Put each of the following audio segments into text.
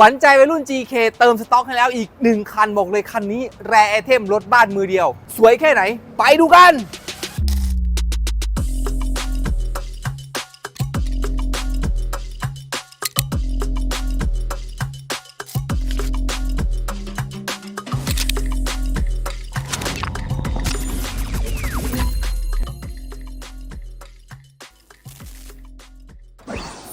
ขวัญใจวัยรุ่น GK เติมสต็อกให้แล้วอีก 1 คันบอกเลยคันนี้ แรไอเทมรถบ้านมือเดียว สวยแค่ไหน ไปดูกัน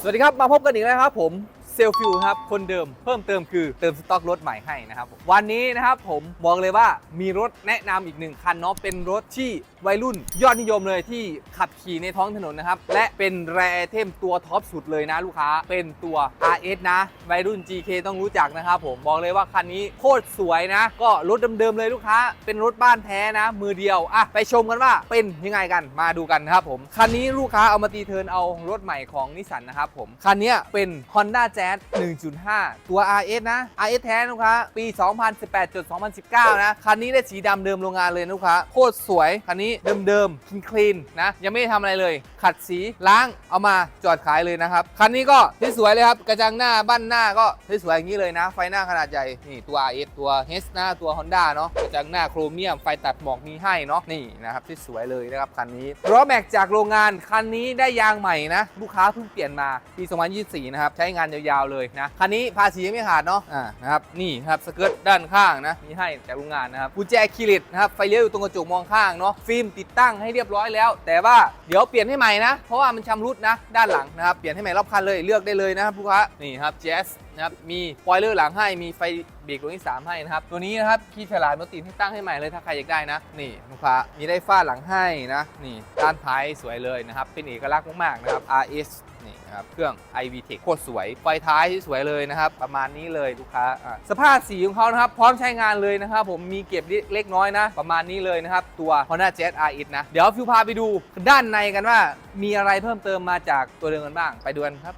สวัสดีครับ มาพบกันอีกแล้วครับผม เซลฟิวครับ คนเดิมเพิ่มเติมคือเติมสต็อกรถใหม่ให้นะครับ วันนี้นะครับผมบอกเลยว่ามีรถแนะนำอีกหนึ่งคันเนาะเป็นรถที่วัยรุ่นยอดนิยมเลยที่ขับขี่ในท้องถนนนะครับ และเป็นแรเทมตัวท็อปสุดเลยนะลูกค้าเป็นตัว RS นะ วัยรุ่น GK ต้องรู้จักนะครับผมบอกเลยว่าคันนี้โคตรสวยนะ ก็รถเดิมๆเลยลูกค้า เป็นรถบ้านแท้นะ มือเดียวอะไปชมกันว่าเป็นยังไงกันมาดูกันนะครับผมคันนี้ลูกค้าเอามาตีเทินเอารถใหม่ของนิสสันนะครับผมคันนี้เป็น Honda 1.5 ตัว RS นะ RS แท้นะลูกค้า ปี 2018จน2019 นะ คันนี้ได้สีดำเดิมโรงงานเลยนะลูกค้า โคตรสวย คันนี้เดิมๆคลีนๆนะ ยังไม่ได้ทำอะไรเลย ขัดสีล้างเอามาจอดขายเลยนะครับ คันนี้ก็สวยๆเลยครับ กระจังหน้าบ้านหน้าก็สวยๆอย่างนี้เลยนะ ไฟหน้าขนาดใหญ่ นี่ตัว RS ตัว H หน้าตัว Honda เนาะกระจังหน้าโครเมียมไฟตัดหมอกมีให้เนาะนี่นะครับสวยๆเลยนะครับคันนี้ล้อแม็กจากโรงงานคันนี้ได้ยางใหม่นะลูกค้าเพิ่งเปลี่ยนมาปี 2024 นะครับใช้งานยาวๆเลยนะคันนี้ภาษีไม่ขาดเนาะอ่านะครับนี่ครับสเกิร์ตด้านข้างนะมีให้จากโรงงานนะครับกุญแจคีริตนะครับไฟเลี้ยวอยู่ตรงกระจกมองข้างเนาะฟิล์มติดตั้งให้เรียบร้อยแล้ว แต่ว่าเดี๋ยวเปลี่ยนให้ใหม่นะเพราะว่ามันชำรุดนะด้านหลังนะครับเปลี่ยนให้ใหม่รอบคันเลยเลือกได้เลยนะครับลูกค้านี่ครับแจ๊สนะครับมีปอยเลอร์หลังให้มีไฟเบรกดวงที่ 3 ให้นะครับ ตัวนี้นะครับคีย์ฉลาดมาติดให้ตั้งให้ใหม่เลยถ้าใครอยากได้นะ นี่ลูกค้ามีได้ฟ้าหลังให้นะ นี่ด้านท้ายสวยเลยนะครับ เป็นเอกลักษณ์มากๆนะครับ RS นะครับเครื่อง iV Tech โคตรสวย ไฟท้ายที่สวยเลยนะครับ ประมาณนี้เลยลูกค้าสภาพสีของเขานะครับ พร้อมใช้งานเลยนะครับ ผมมีเก็บเล็กน้อยนะ ประมาณนี้เลยนะครับ ตัว Honda Jazz RS นะ เดี๋ยวฟิวพาไปดูด้านในกันว่ามีอะไรเพิ่มเติมมาจากตัวเดิมกันบ้างไปดูกันครับ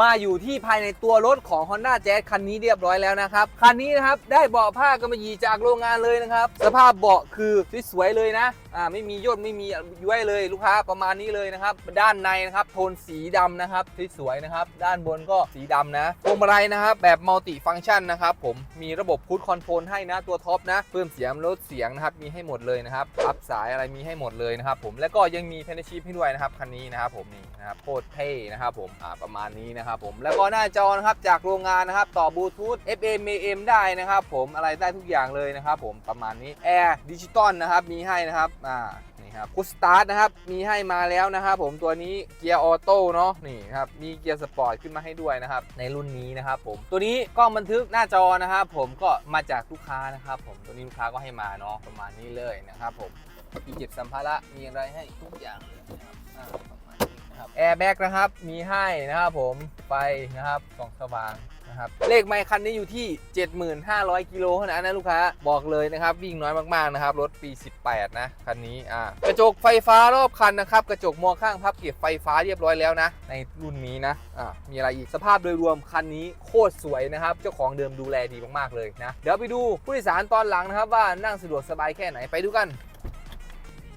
มาอยู่ที่ภายในตัวรถของ Honda Jazz คันนี้เรียบร้อยแล้วนะครับ คันนี้นะครับ ได้เบาะผ้ากำมะหยี่จากโรงงานเลยนะครับ สภาพเบาะคือสวยๆเลยนะ อ่าไม่มีย่นไม่มีย้วยเลยลูกค้าประมาณนี้เลยนะครับ ด้านในนะครับโทนสีดำนะครับสวยนะครับ ด้านบนก็สีดำนะพวงมาลัยนะครับแบบมัลติฟัง c t ชันนะครับผมมีระบบพุทคอนโทรลให้นะตัวท็อปนะเพิ่มเสียงลดเสียงนะครับมีให้หมดเลยนะครับอัพสายอะไรมีให้หมดเลยนะครับผมแล้วก็ยังมีเพนชิพให้ด้วยนะครับคันนี้นะครับผมนี่นะครับโคตรเท่นะครับผมอ่าประมาณนี้นะครับผมแล้วก็หน้าจอนะครับจากโรงงานนะครับต่อบลูทูธ FM AM ได้นะครับผมอะไรได้ทุกอย่างเลยนะครับผมประมาณนี้แอร์ดิจิตอลนะครับมีให้นะครับอ่านี่ครับกูสตาร์ทนะครับ มีให้มาแล้วนะครับผมตัวนี้เกียร์ออโต้เนาะนี่ครับมีเกียร์สปอร์ตขึ้นมาให้ด้วยนะครับ ในรุ่นนี้นะครับผมตัวนี้กล้องบันทึกหน้าจอนะครับผมก็มาจากลูกค้านะครับผมตัวนี้ลูกค้าก็ให้มาเนาะประมาณนี้เลยนะครับผมมีเก็บสัมภาระมีอะไรให้ทุกอย่างเลยนะครับประมาณนี้นะครับแอร์แบ็กนะครับมีให้นะครับผมไฟนะครับส่องสว่าง นะครับเลขไมค์คันนี้อยู่ที่ 75,000 กิโลเท่านั้นนะลูกค้าบอกเลยนะครับวิ่งน้อยมากๆนะครับรถปี 18 นะคันนี้อ่ากระจกไฟฟ้ารอบคันนะครับกระจกมองข้างพับเก็บไฟฟ้าเรียบร้อยแล้วนะ ในรุ่นนี้นะอ่ามีอะไรอีกสภาพโดยรวมคันนี้โคตรสวยนะครับเจ้าของเดิมดูแลดีมากๆเลยนะเดี๋ยวไปดูผู้โดยสารตอนหลังนะครับว่านั่งสะดวกสบายแค่ไหนไปดูกัน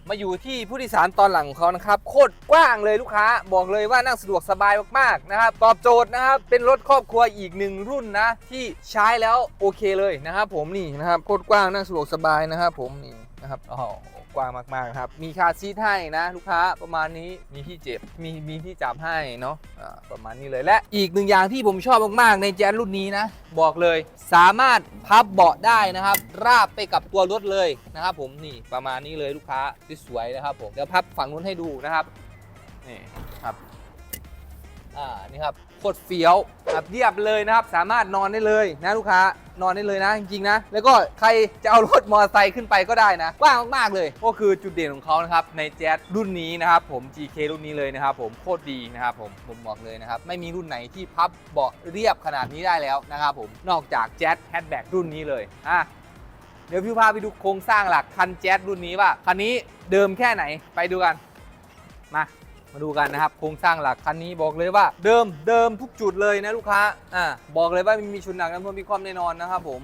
มาอยู่ที่ผู้โดยสารตอนหลังของเขานะครับ โคตรกว้างเลยลูกค้า บอกเลยว่านั่งสะดวกสบายมากๆนะครับ ตอบโจทย์นะครับ เป็นรถครอบครัวอีกหนึ่งรุ่นนะ ที่ใช้แล้วโอเคเลยนะครับผมนี่นะครับ โคตรกว้างนั่งสะดวกสบายนะครับผมนี่นะครับอ๋อ กว้างมากๆครับ มีคาซีทให้นะลูกค้าประมาณนี้มีที่เจ็บมีมีที่จับให้เนาะะประมาณนี้เลยและอีกหนึ่งอย่างที่ผมชอบมากๆ ในแจ๊สรุ่นนี้นะ บอกเลยสามารถพับเบาะได้นะครับ ราบไปกับตัวรถเลยนะครับ ผมนี่ประมาณนี้เลยลูกค้าสวยนะครับผมเดี๋ยวพับฝั่งนู้นให้ดูนะครับนี่ครับ อ่านี่ครับโคตรเฟี้ยวแบบเรียบเลยนะครับ สามารถนอนได้เลยนะลูกค้านอนได้เลยนะจริงๆนะ แล้วก็ใครจะเอารถมอเตอร์ไซค์ขึ้นไปก็ได้นะกว้างมากๆเลย ก็คือจุดเด่นของเขานะครับในแจ๊สรุ่นนี้นะครับผม GK รุ่นนี้เลยนะครับผมโคตรดีนะครับผมผมบอกเลยนะครับ ไม่มีรุ่นไหนที่พับเบาะเรียบขนาดนี้ได้แล้วนะครับผมนอกจากแจ๊สแฮชแบ็กรุ่นนี้เลยอะเดี๋ยวพี่พาไปดูโครงสร้างหลักคันแจ๊สรุ่นนี้ว่าคันนี้เดิมแค่ไหนไปดูกันมา มาดูกันนะครับ โครงสร้างหลักคันนี้บอกเลยว่าเดิมเดิมทุกจุดเลยนะลูกค้าอ่าบอกเลยว่าม่มีชุดหนักน้ำท่วมมีความแน่นอนนะครับผม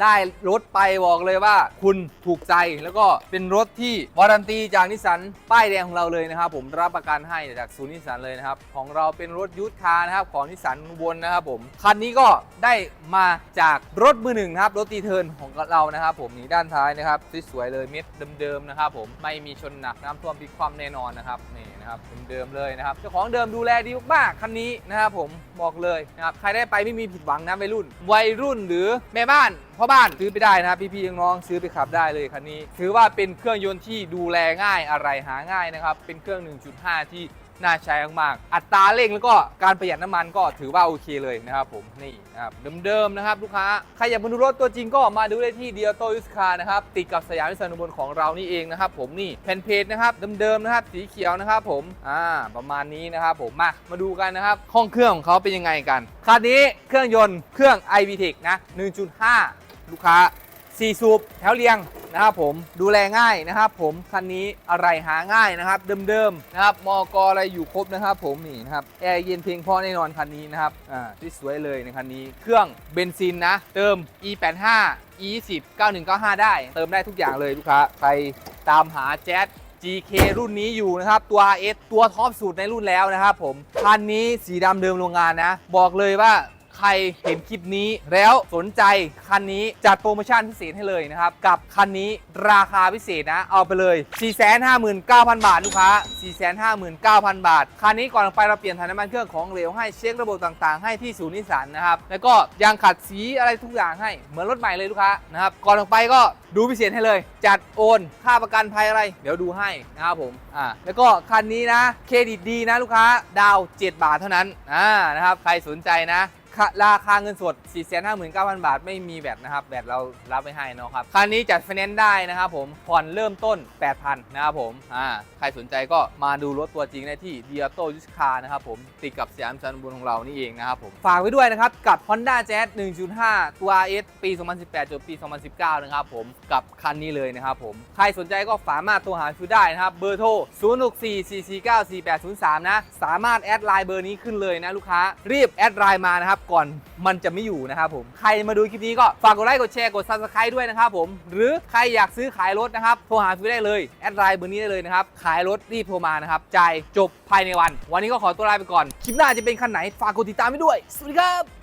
ได้รถไปบอกเลยว่าคุณถูกใจแล้วก็เป็นรถที่วารันตีจากนิสสันป้ายแดงของเราเลยนะครับ ผมรับประกันให้จากศูนย์นิสสันเลยนะครับ ของเราเป็นรถยูทคาร์นะครับของนิสสันวนนะครับผมคันนี้ก็ได้มาจากรถมือหนึ่งครับรถตีเทิร์นของเรานะครับผมนี่ด้านท้ายนะครับสวยๆเลยเม็ดเดิมๆนะครับผมไม่มีชนหนักน้ำท่วมพลิกคว่ำแน่นอนนะครับนี่นะครับเดิมๆเลยนะครับเจ้าของเดิมดูแลดีมากคันนี้นะครับผมบอกเลยนะครับใครได้ไปไม่มีผิดหวังนะวัยรุ่นวัยรุ่นหรือแม่บ้านพ่อบ้านซื้อไปได้นะครับพี่ๆน้องๆซื้อไปขับได้เลยคันนี้ ถือว่าเป็นเครื่องยนต์ที่ดูแลง่ายอะไรหาง่ายนะครับเป็นเครื่อง 1.5 ที่ น่าใช้มากๆอัตราเร่งแล้วก็การประหยัดน้ำมันก็ถือว่าโอเคเลยนะครับผมนี่นะครับเดิมๆนะครับลูกค้าใครอยากมาดูรถตัวจริงก็มาดูได้ที่เดียโตยุสคานะครับติดกับสยามวิศนุบลของเรานี่เองนะครับผมนี่แผ่นเพจนะครับเดิมๆนะครับสีเขียวนะครับผมอ่าประมาณนี้นะครับผมมามาดูกันนะครับห้องเครื่องของเขาเป็นยังไงกันคันนี้เครื่องยนต์เครื่อง iVTEC นะ1.5 ลูกค้า4สูบแถวเรียง นะครับผมดูแลง่ายนะครับผมคันนี้อะไรหาง่ายนะครับเดิมๆนะครับมอกอะไรอยู่ครบนะครับผมนี่นะครับแอร์เย็นเพียงพอแน่นอนคันนี้นะครับอ่าที่สวยเลยในคันนี้เครื่องเบนซินนะ เติม e85 e10 9195 ได้ เติมได้ทุกอย่างเลยลูกค้าใครตามหาแจ๊ส GK รุ่นนี้อยู่นะครับ ตัว RS ตัวท็อปสุดในรุ่นแล้วนะครับผม คันนี้สีดำเดิมโรงงานนะ บอกเลยว่า ใครเห็นคลิปนี้แล้วสนใจคันนี้จัดโปรโมชั่นพิเศษให้เลยนะครับ กับคันนี้ราคาพิเศษนะ เอาไปเลย 459,000 บาทลูกค้า 459,000 บาท คันนี้ก่อนไปเราเปลี่ยนถ่ายน้ำมันเครื่องของเหลวให้เช็คระบบต่างๆ ให้ที่ศูนย์นิสสันนะครับ แล้วก็ยางขัดสีอะไรทุกอย่างให้เหมือนรถใหม่เลยลูกค้านะครับก่อนออกไปก็ดูพิเศษให้เลย จัดโอนค่าประกันภัยอะไร เดี๋ยวดูให้นะครับผมอ่าแล้วก็คันนี้นะเครดิตดีนะลูกค้าดาว 7 บาทเท่านั้นอ่านะครับใครสนใจนะค่ะ ราคาเงินสด 459,000 บาท ไม่มีแบตนะครับ แบตเรารับไม่ให้นะครับ คันนี้จัดไฟแนนซ์ได้นะครับผม ผ่อนเริ่มต้น 8,000 นะครับผม อ่า ใครสนใจก็มาดูรถตัวจริงได้ที่ d i a t o u s c a r นะครับผม ติดกับสยามชันบุญของเรานี่เองนะครับผม ฝากไว้ด้วยนะครับ กับ Honda Jazz 1.5 ตัว RS ปี 2018จนปี 2019 นะครับผม กับคันนี้เลยนะครับผม ใครสนใจก็สามารถโทรหาฟิวได้นะครับ เบอร์โทร 0644494803 นะ สามารถแอดไลน์เบอร์นี้ขึ้นเลยนะลูกค้า รีบแอดไลน์มานะครับก่อนมันจะไม่อยู่นะครับผม ใครมาดูคลิปนี้ก็ฝากกดไลค์กดแชร์กด subscribe ด้วยนะครับผม หรือใครอยากซื้อขายรถนะครับโทรหาฟิวได้เลยแอดไลน์เบอร์นี้ได้เลยนะครับขายรถรีบโทรมานะครับจ่ายจบภายในวัน วันนี้ก็ขอตัวลาไปก่อนคลิปหน้าจะเป็นคันไหนฝากกดติดตามไว้ด้วยสวัสดีครับ